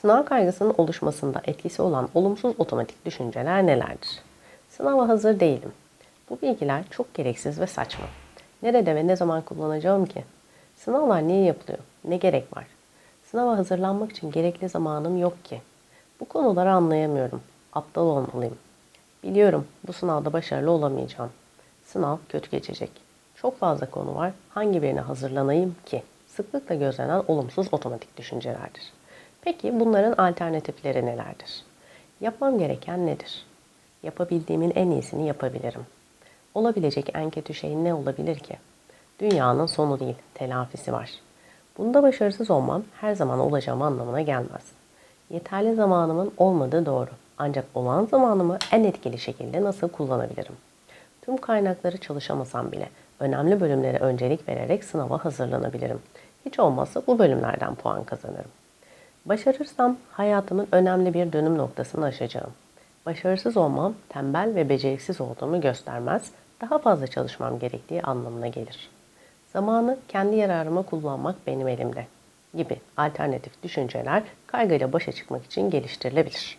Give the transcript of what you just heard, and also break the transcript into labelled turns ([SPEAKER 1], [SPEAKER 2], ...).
[SPEAKER 1] Sınav kaygısının oluşmasında etkisi olan olumsuz otomatik düşünceler nelerdir? Sınava hazır değilim. Bu bilgiler çok gereksiz ve saçma. Nerede ve ne zaman kullanacağım ki? Sınavlar niye yapılıyor? Ne gerek var? Sınava hazırlanmak için gerekli zamanım yok ki. Bu konuları anlayamıyorum. Aptal olmalıyım. Biliyorum bu sınavda başarılı olamayacağım. Sınav kötü geçecek. Çok fazla konu var. Hangi birine hazırlanayım ki? Sıklıkla gözlenen olumsuz otomatik düşüncelerdir. Peki bunların alternatifleri nelerdir? Yapmam gereken nedir? Yapabildiğimin en iyisini yapabilirim. Olabilecek en kötü şey ne olabilir ki? Dünyanın sonu değil, telafisi var. Bunda başarısız olmam her zaman olacağım anlamına gelmez. Yeterli zamanımın olmadığı doğru. Ancak olan zamanımı en etkili şekilde nasıl kullanabilirim? Tüm kaynakları çalışamasam bile önemli bölümlere öncelik vererek sınava hazırlanabilirim. Hiç olmazsa bu bölümlerden puan kazanırım. Başarırsam hayatımın önemli bir dönüm noktasını aşacağım. Başarısız olmam tembel ve beceriksiz olduğumu göstermez, daha fazla çalışmam gerektiği anlamına gelir. Zamanı kendi yararıma kullanmak benim elimde gibi alternatif düşünceler kaygıyla başa çıkmak için geliştirilebilir.